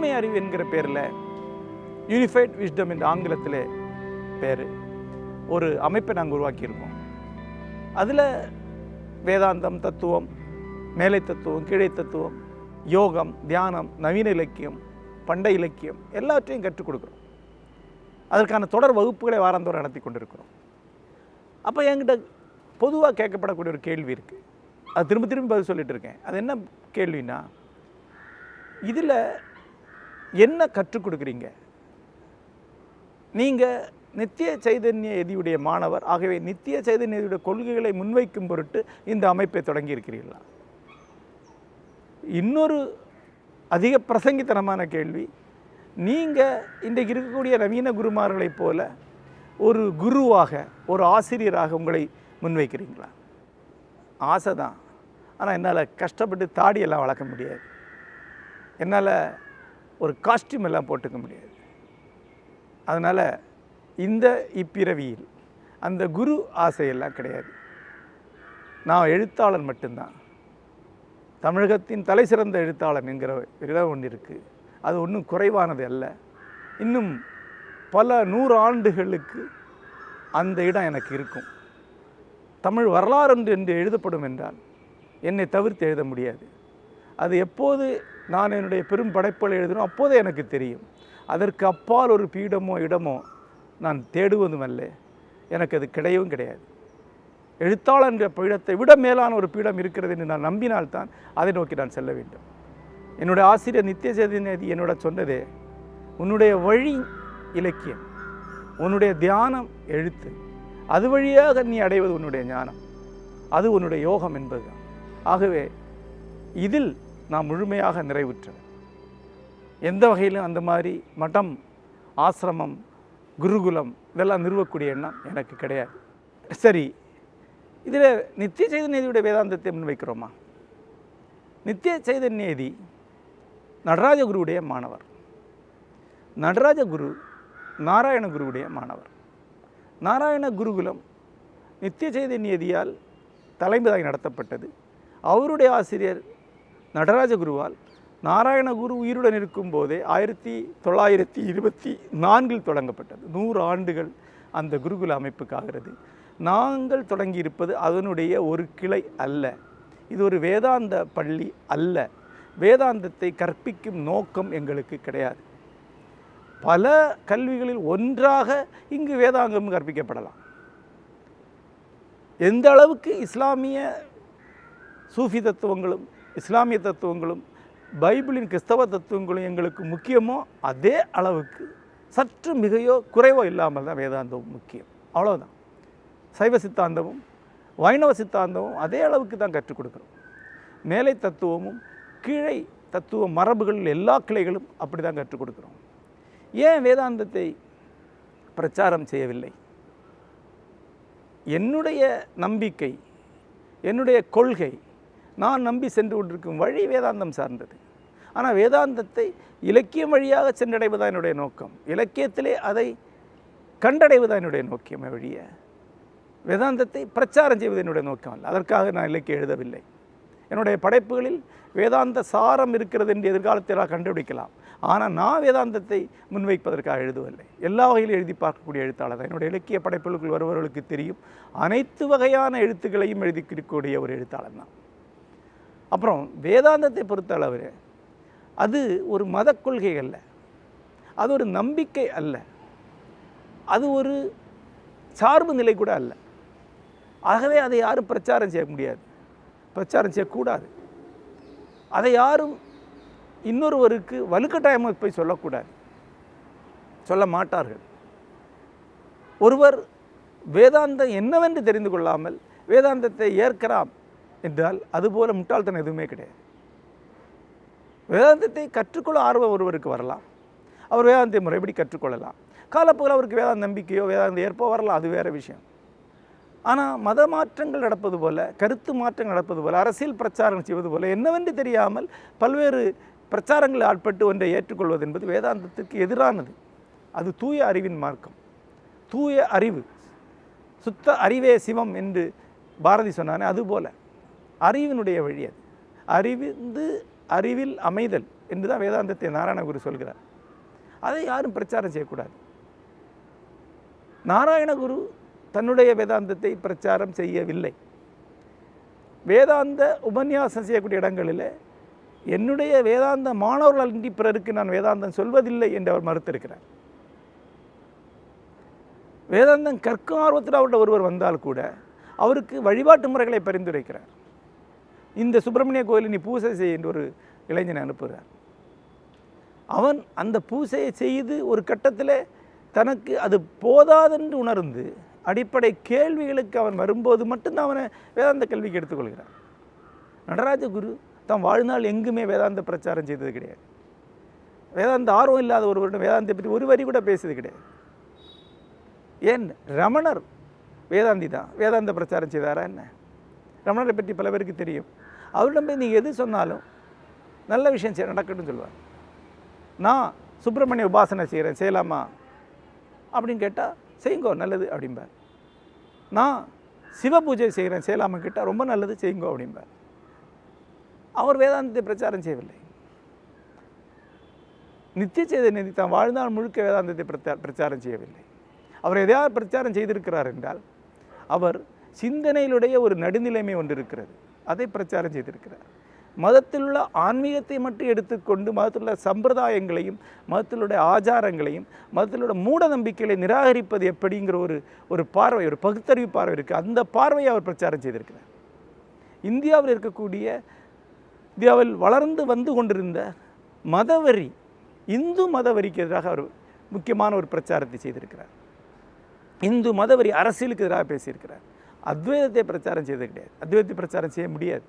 முழுமை அறிவு என்கிற பேரில் யூனிஃபைட் விஸ்டம் என்ற ஆங்கிலத்தில் பேர். ஒரு அமைப்பை நாங்கள் உருவாக்கியிருக்கோம். அதில் வேதாந்தம் தத்துவம் மேலை தத்துவம் கீழே தத்துவம் யோகம் தியானம் நவீன இலக்கியம் பண்டை இலக்கியம் எல்லாவற்றையும் கற்றுக் கொடுக்குறோம். அதற்கான தொடர் வகுப்புகளை வாரந்தோறும் நடத்தி கொண்டிருக்கிறோம். அப்போ என்கிட்ட பொதுவாக கேட்கப்படக்கூடிய ஒரு கேள்வி இருக்குது அது திரும்ப திரும்ப பதில் சொல்லிட்டு இருக்கேன். அது என்ன கேள்வின்னா இதில் என்ன கற்றுக் கொடுக்குறீங்க? நீங்கள் நித்திய சைதன்ய எதியுடைய மாணவர். ஆகவே நித்திய சைதன்ய எதியுடைய கொள்கைகளை முன்வைக்கும் பொருட்டு இந்த அமைப்பை தொடங்கியிருக்கிறீர்களா? இன்னொரு அதிக பிரசங்கித்தனமான கேள்வி. நீங்கள் இன்றைக்கு இருக்கக்கூடிய நவீன குருமார்களைப் போல ஒரு குருவாக ஒரு ஆசிரியராக உங்களை முன்வைக்கிறீங்களா? ஆசை தான். ஆனால் என்னால் கஷ்டப்பட்டு தாடியெல்லாம் வளர்க்க முடியாது. என்னால் ஒரு காஸ்டியூம் எல்லாம் போட்டுக்க முடியாது. அதனால் இந்த இப்பிறவியில் அந்த குரு ஆசையெல்லாம் கிடையாது. நான் எழுத்தாளன் மட்டும்தான். தமிழகத்தின் தலை சிறந்த எழுத்தாளன் என்கிற ஒரு இடம் ஒன்று இருக்குது அது ஒன்றும் குறைவானது அல்ல. இன்னும் பல நூறு ஆண்டுகளுக்கு அந்த இடம் எனக்கு இருக்கும். தமிழ் வரலாறு என்று என்று எழுதப்படும் என்றால் என்னை தவிர்த்து எழுத முடியாது. அது எப்போது நான் என்னுடைய பெரும் படைப்புகளை எழுதணும் அப்போதே எனக்கு தெரியும். அதற்கு அப்பால் ஒரு பீடமோ இடமோ நான் தேடுவதும் அல்ல எனக்கு அது கிடையவும் கிடையாது. எழுத்தாளர் என்ற பீடத்தை விட மேலான ஒரு பீடம் இருக்கிறது என்று நான் நம்பினால்தான் அதை நோக்கி நான் செல்ல வேண்டும். என்னுடைய ஆசிரியர் நித்திய சேதநதி என்னோட சொன்னதே உன்னுடைய வழி இலக்கியம் உன்னுடைய தியானம் எழுத்து. அது வழியாக நீ அடைவது உன்னுடைய ஞானம். அது உன்னுடைய யோகம் என்பதுதான். ஆகவே இதில் நான் முழுமையாக நிறைவுற்றேன் எந்த வகையிலும் அந்த மாதிரி மடம் ஆசிரமம் குருகுலம் இதெல்லாம் நிறுவக்கூடிய எண்ணம் எனக்கு கிடையாது. சரி இதில் நித்திய சைதன்யதியுடைய வேதாந்தத்தை முன்வைக்கிறோமா நித்திய சைதன்யதி நடராஜ குருவுடைய மாணவர். நடராஜ குரு நாராயண குருவுடைய மாணவர். நாராயண குருகுலம் நித்திய சைதன்யதியால் தலைமைதாகி நடத்தப்பட்டது. அவருடைய ஆசிரியர் நடராஜ குருவால் நாராயண குரு உயிருடன் இருக்கும்போதே ஆயிரத்தி தொள்ளாயிரத்தி இருபத்தி நான்கில் தொடங்கப்பட்டது. நூறு ஆண்டுகள் அந்த குருகுல அமைப்புக்காகிறது நாங்கள் தொடங்கியிருப்பது அதனுடைய ஒரு கிளை அல்ல. இது ஒரு வேதாந்த பள்ளி அல்ல. வேதாந்தத்தை கற்பிக்கும் நோக்கம் எங்களுக்கு கிடையாது. பல கல்விகளில் ஒன்றாக இங்கு வேதாங்கம் கற்பிக்கப்படலாம். எந்த அளவுக்கு இஸ்லாமிய சூஃபி தத்துவங்களும் இஸ்லாமிய தத்துவங்களும் பைபிளின் கிறிஸ்தவ தத்துவங்களும் எங்களுக்கு முக்கியமோ அதே அளவுக்கு சற்று மிகையோ குறைவோ இல்லாமல் தான் வேதாந்தம் முக்கியம். அவ்வளோதான் சைவ சித்தாந்தமும் வைணவ சித்தாந்தமும் அதே அளவுக்கு தான் கற்றுக் கொடுக்குறோம். மேலை தத்துவமும் கீழே தத்துவ மரபுகளில் எல்லா கிளைகளும் அப்படி தான் கற்றுக் கொடுக்குறோம். ஏன் வேதாந்தத்தை பிரச்சாரம் செய்யவில்லை? என்னுடைய நம்பிக்கை என்னுடைய கொள்கை நான் நம்பி சென்று கொண்டிருக்கும் வழி வேதாந்தம் சார்ந்தது. ஆனால் வேதாந்தத்தை இலக்கியம் வழியாக சென்றடைவதான் என்னுடைய நோக்கம். இலக்கியத்திலே அதை கண்டடைவதுதான் என்னுடைய நோக்கம் வழிய வேதாந்தத்தை பிரச்சாரம் செய்வது என்னுடைய நோக்கம் அல்ல. அதற்காக நான் இலக்கியம் எழுதவில்லை. என்னுடைய படைப்புகளில் வேதாந்த சாரம் இருக்கிறது என்று எதிர்காலத்தில் நான் கண்டுபிடிக்கலாம். ஆனால் நான் வேதாந்தத்தை முன்வைப்பதற்காக எழுதவில்லை. எல்லா வகையிலும் எழுதி பார்க்கக்கூடிய எழுத்தாளர் தான். என்னுடைய இலக்கிய படைப்புகளுக்குள் வருபவர்களுக்கு தெரியும். அனைத்து வகையான எழுத்துக்களையும் எழுதிக்கக்கூடிய ஒரு எழுத்தாளர் தான் அப்புறம் வேதாந்தத்தை பொறுத்த அளவு அது ஒரு மத கொள்கை அல்ல. அது ஒரு நம்பிக்கை அல்ல. அது ஒரு சார்பு நிலை கூட அல்ல. ஆகவே அதை யாரும் பிரச்சாரம் செய்ய முடியாது. பிரச்சாரம் செய்யக்கூடாது. அதை யாரும் இன்னொருவருக்கு வலுக்கட்டாயமாக போய் சொல்லக்கூடாது. சொல்ல மாட்டார்கள். ஒருவர் வேதாந்தம் என்னவென்று தெரிந்து கொள்ளாமல் வேதாந்தத்தை ஏற்கலாம் என்றால் அதுபோல முட்டாள்தனம் எதுவுமே கிடையாது. வேதாந்தத்தை கற்றுக்கொள்ள ஆர்வம் ஒருவருக்கு வரலாம். அவர் வேதாந்தத்தை முறைப்படி கற்றுக்கொள்ளலாம். காலப்போக்கில் அவருக்கு வேதாந்த நம்பிக்கையோ வேதாந்த ஏற்போ வரலாம். அது வேறு விஷயம். ஆனால் மத மாற்றங்கள் நடப்பது போல கருத்து மாற்றங்கள் நடப்பது போல அரசியல் பிரச்சாரம் செய்வது போல் என்னவென்று தெரியாமல் பல்வேறு பிரச்சாரங்களில் ஆட்பட்டு ஒன்றை ஏற்றுக்கொள்வது என்பது வேதாந்தத்திற்கு எதிரானது. அது தூய அறிவின் மார்க்கம். தூய அறிவு. சுத்த அறிவே சிவம் என்று பாரதி சொன்னானே அதுபோல். அறிவினுடைய வழி அது. அறிவிந்து அறிவில் அமைதல் என்று தான் வேதாந்தத்தை நாராயணகுரு சொல்கிறார். அதை யாரும் பிரச்சாரம் செய்யக்கூடாது. நாராயணகுரு தன்னுடைய வேதாந்தத்தை பிரச்சாரம் செய்யவில்லை. வேதாந்த உபன்யாசம் செய்யக்கூடிய இடங்களில் என்னுடைய வேதாந்த மாணவர்கள் அன்றி பிறருக்கு நான் வேதாந்தம் சொல்வதில்லை என்று அவர் மறுத்திருக்கிறார். வேதாந்தம் கற்கும் ஆர்வத்தில் அவர்கிட்ட ஒருவர் வந்தால் கூட அவருக்கு வழிபாட்டு முறைகளை பரிந்துரைக்கிறார். இந்த சுப்பிரமணிய கோயிலில் நீ பூசை செய் என்று ஒரு இளைஞனை அனுப்புகிறார். அவன் அந்த பூசையை செய்து ஒரு கட்டத்தில் தனக்கு அது போதாதென்று உணர்ந்து அடிப்படை கேள்விகளுக்கு அவன் வரும்போது மட்டும்தான் அவனை வேதாந்த கல்விக்கு எடுத்துக்கொள்கிறான். நடராஜ குரு தான் வாழ்நாள் எங்குமே வேதாந்த பிரச்சாரம் செய்தது கிடையாது. வேதாந்த ஆர்வம் இல்லாத ஒருவரிடம் வேதாந்தை பற்றி ஒரு வரி கூட பேசியது கிடையாது. ஏன்? ரமணர் வேதாந்தி தான். வேதாந்த பிரச்சாரம் செய்தாரா என்ன? ரமணரை பற்றி பல பேருக்கு தெரியும். அவரிடம் போய் நீங்கள் எது சொன்னாலும் நல்ல விஷயம் செய்ய நடக்கட்டும் சொல்லுவார் நான் சுப்பிரமணிய உபாசனை செய்கிறேன் செய்யலாமா? அப்படின்னு கேட்டால் செய்யுங்கோ நல்லது அப்படிம்பார். நான் சிவ பூஜை செய்கிறேன் செய்யலாமா கேட்டால் ரொம்ப நல்லது செய்யுங்கோ அப்படிம்பார். அவர் வேதாந்தத்தை பிரச்சாரம் செய்யவில்லை. நித்திய சேதனை தான் வாழ்நாள் முழுக்க வேதாந்தத்தை பிரச்சாரம் செய்யவில்லை. அவர் எதையாவது பிரச்சாரம் செய்திருக்கிறார் என்றால் அவர் சிந்தனையிலுடைய ஒரு நடுநிலைமை ஒன்று இருக்கிறது. அதை பிரச்சாரம் செய்திருக்கிறார். மதத்தில் உள்ள ஆன்மீகத்தை மட்டும் எடுத்துக்கொண்டு மதத்தில் உள்ள சம்பிரதாயங்களையும் மதத்திலுடைய ஆச்சாரங்களையும் மதத்திலுள்ள மூட நம்பிக்கைகளை நிராகரிப்பது எப்படிங்கிற ஒரு ஒரு பார்வை ஒரு பகுத்தறிவு பார்வை இருக்குது அந்த பார்வையை அவர் பிரச்சாரம் செய்திருக்கிறார். இந்தியாவில் இருக்கக்கூடிய இந்தியாவில் வளர்ந்து வந்து கொண்டிருந்த மதவரி இந்து மதவரிக்கு எதிராக அவர் முக்கியமான ஒரு பிரச்சாரத்தை செய்திருக்கிறார். இந்து மதவரி அரசியலுக்கு எதிராக பேசியிருக்கிறார். அத்வைதத்தை பிரச்சாரம் செய்தது கிடையாது. அத்வைதத்தை பிரச்சாரம் செய்ய முடியாது.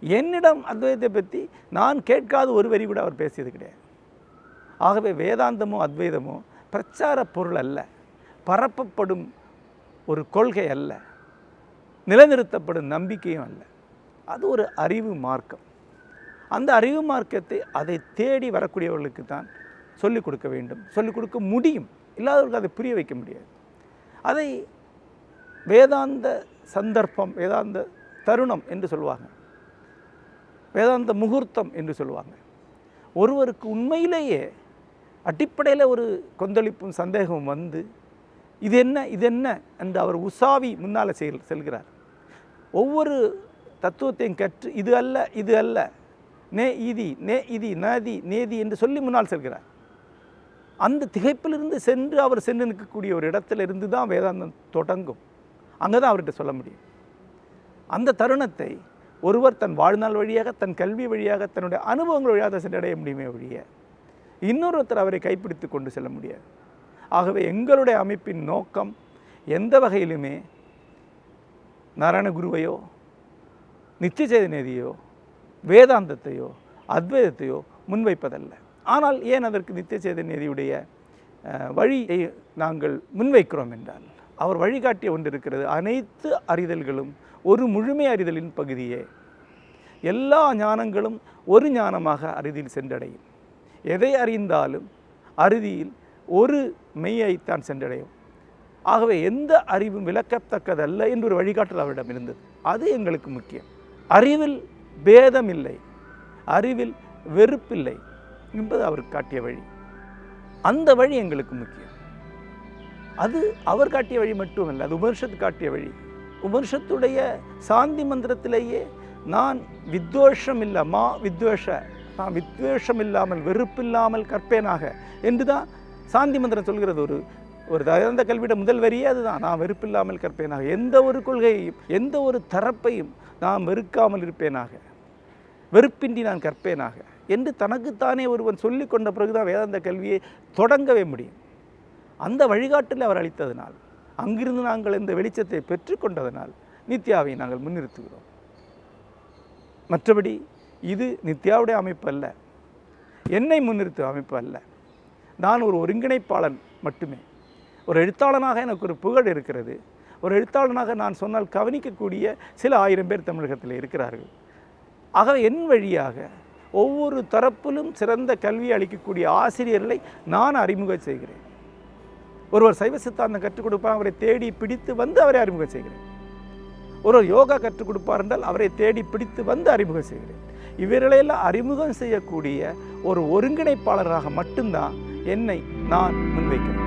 என்னிடம் அத்வைதத்தை பற்றி நான் கேட்காத ஒரு வரி கூட அவர் பேசியது கிடையாது. ஆகவே வேதாந்தமோ அத்வைதமோ பிரச்சார பொருள் அல்ல. பரப்பப்படும் ஒரு கொள்கை அல்ல. நிலைநிறுத்தப்படும் நம்பிக்கையும் அல்ல. அது ஒரு அறிவு மார்க்கம். அந்த அறிவு மார்க்கத்தை அதை தேடி வரக்கூடியவர்களுக்கு தான் சொல்லிக் கொடுக்க வேண்டும். சொல்லிக் கொடுக்க முடியும். இல்லாதவர்களுக்கு அதை புரிய வைக்க முடியாது. அதை வேதாந்த சந்தர்ப்பம் வேதாந்த தருணம் என்று சொல்லுவாங்க வேதாந்த முகூர்த்தம் என்று சொல்லுவாங்க ஒருவருக்கு உண்மையிலேயே அடிப்படையில் ஒரு கொந்தளிப்பும் சந்தேகமும் வந்து இது என்ன இது என்ன என்று அவர் உசாவி முன்னால் செல் செல்கிறார். ஒவ்வொரு தத்துவத்தையும் கற்று இது அல்ல இது அல்ல நே இதி நே இதி நதி நேதி என்று சொல்லி முன்னால் செல்கிறார். அந்த திகைப்பிலிருந்து சென்று அவர் சென்று நிற்கக்கூடிய ஒரு இடத்துல இருந்து தான் வேதாந்தம் தொடங்கும். அங்கே தான் அவர்கிட்ட சொல்ல முடியும். அந்த தருணத்தை ஒருவர் தன் வாழ்நாள் வழியாக தன் கல்வி வழியாக தன்னுடைய அனுபவங்கள் வழியாக சென்றடைய முடியுமே ஒழிய இன்னொருத்தர் அவரை கைப்பிடித்து கொண்டு செல்ல முடியாது. ஆகவே எங்களுடைய அமைப்பின் நோக்கம் எந்த வகையிலுமே நாராயணகுருவையோ நித்தியசேதநேதியோ வேதாந்தத்தையோ அத்வைதத்தையோ முன்வைப்பதல்ல. ஆனால் ஏன் அதற்கு நித்திய சேதநேதியுடைய வழியை நாங்கள் முன்வைக்கிறோம் என்றால்? அவர் வழிகாட்டிய ஒன்று இருக்கிறது அனைத்து அறிதல்களும் ஒரு முழுமை அறிதலின் பகுதியே. எல்லா ஞானங்களும் ஒரு ஞானமாக அறுதியில் சென்றடையும். எதை அறிந்தாலும் அறுதியில் ஒரு மெய்யைத்தான் சென்றடையும். ஆகவே எந்த அறிவும் விளக்கத்தக்கதல்ல என்று ஒரு வழிகாட்டல் அவரிடம் இருந்தது. அது எங்களுக்கு முக்கியம். அறிவில் பேதம் இல்லை அறிவில் வெறுப்பில்லை என்பது அவர் காட்டிய வழி. அந்த வழி எங்களுக்கு முக்கியம். அது அவர் காட்டிய வழி மட்டுமல்ல அது உபனிஷத்து காட்டிய வழி. உபனிஷத்துடைய சாந்தி மந்திரத்திலேயே நான் வித்வேஷம் இல்லை மா வித்வேஷ நான் வித்வேஷம் இல்லாமல் வெறுப்பில்லாமல் கற்பேனாக என்று தான் சாந்தி மந்திரம் சொல்கிறது. ஒரு ஒரு தகுந்த கல்வியிட முதல் வரியே அதுதான். நான் வெறுப்பில்லாமல் கற்பேனாக. எந்த ஒரு கொள்கையையும் எந்த ஒரு தரப்பையும் நான் வெறுக்காமல் இருப்பேனாக. வெறுப்பின்றி நான் கற்பேனாக என்று தனக்குத்தானே ஒருவன் சொல்லிக் கொண்ட பிறகுதான் வேதாந்த கல்வியை தொடங்கவே முடியும். அந்த வழிகாட்டில் அவர் அளித்ததனால் அங்கிருந்து நாங்கள் இந்த வெளிச்சத்தை பெற்றுக்கொண்டதனால் நித்யாவை நாங்கள் முன்னிறுத்துகிறோம். மற்றபடி இது நித்யாவுடைய அமைப்பு அல்ல என்னை முன்னிறுத்தும் அமைப்பு அல்ல நான் ஒரு ஒருங்கிணைப்பாளன் மட்டுமே. ஒரு எழுத்தாளனாக எனக்கு ஒரு புகழ் இருக்கிறது. ஒரு எழுத்தாளனாக நான் சொன்னால் கவனிக்கக்கூடிய சில ஆயிரம் பேர் தமிழகத்தில் இருக்கிறார்கள். ஆக என் வழியாக ஒவ்வொரு தரப்பிலும் சிறந்த கல்வி அளிக்கக்கூடிய ஆசிரியர்களை நான் அறிமுகம் செய்கிறேன். ஒருவர் சைவ சித்தாந்தம் கற்றுக் கொடுப்பார் அவரை தேடி பிடித்து வந்து அவரை அறிமுகம் செய்கிறேன். ஒருவர் யோகா கற்றுக் கொடுப்பார் என்றால் அவரை தேடி பிடித்து வந்து அறிமுகம் செய்கிறேன். இவர்களையெல்லாம் அறிமுகம் செய்யக்கூடிய ஒரு ஒருங்கிணைப்பாளராக மட்டும்தான் என்னை நான் முன்வைக்கிறேன்.